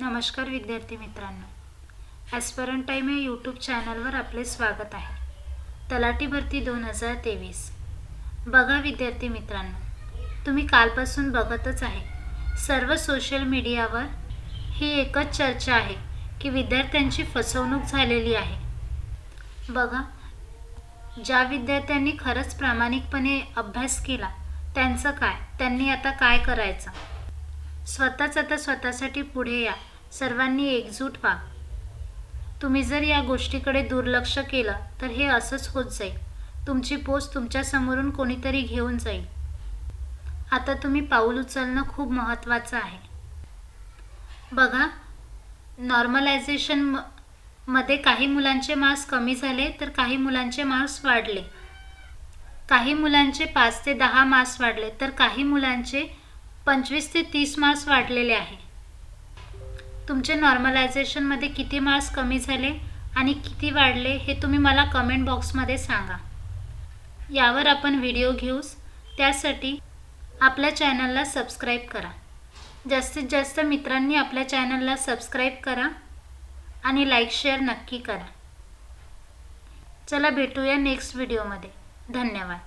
नमस्कार विद्यार्थी मित्रांनो. ॲस्परंट टाईम या यूट्यूब चॅनलवर आपले स्वागत आहे. तलाठी भरती दोन हजार तेवीस. बघा विद्यार्थी मित्रांनो तुम्ही कालपासून बघतच आहे. सर्व सोशल मीडियावर ही एकच चर्चा आहे की विद्यार्थ्यांची फसवणूक झालेली आहे. बघा ज्या विद्यार्थ्यांनी खरंच प्रामाणिकपणे अभ्यास केला त्यांचं काय? त्यांनी आता काय करायचं? स्वतःच आता स्वतःसाठी पुढे या. सर्वांनी एकजूट व्हा. तुम्ही जर या गोष्टीकडे दुर्लक्ष केलं तर हे असंच होत जाईल. तुमची पोस्ट तुमच्यासमोरून कोणीतरी घेऊन जाईल. आता तुम्ही पाऊल उचलणं खूप महत्त्वाचं आहे. बघा नॉर्मलायझेशन म मध्ये काही मुलांचे मार्क्स कमी झाले तर काही मुलांचे मार्क्स वाढले. काही मुलांचे पाच ते दहा मार्क्स वाढले तर काही मुलांचे पंचवीस ते तीस मार्क्स वाढलेले आहे. तुमचे नॉर्मलायझेशनमध्ये किती मार्क्स कमी झाले आणि किती वाढले हे तुम्ही मला कमेंट बॉक्समध्ये सांगा. यावर आपण व्हिडिओ घेऊस त्यासाठी आपल्या चॅनलला सबस्क्राईब करा. जास्तीत जास्त मित्रांनी आपल्या चॅनलला सबस्क्राईब करा आणि लाईक शेअर नक्की करा. चला भेटूया नेक्स्ट व्हिडिओमध्ये धन्यवाद.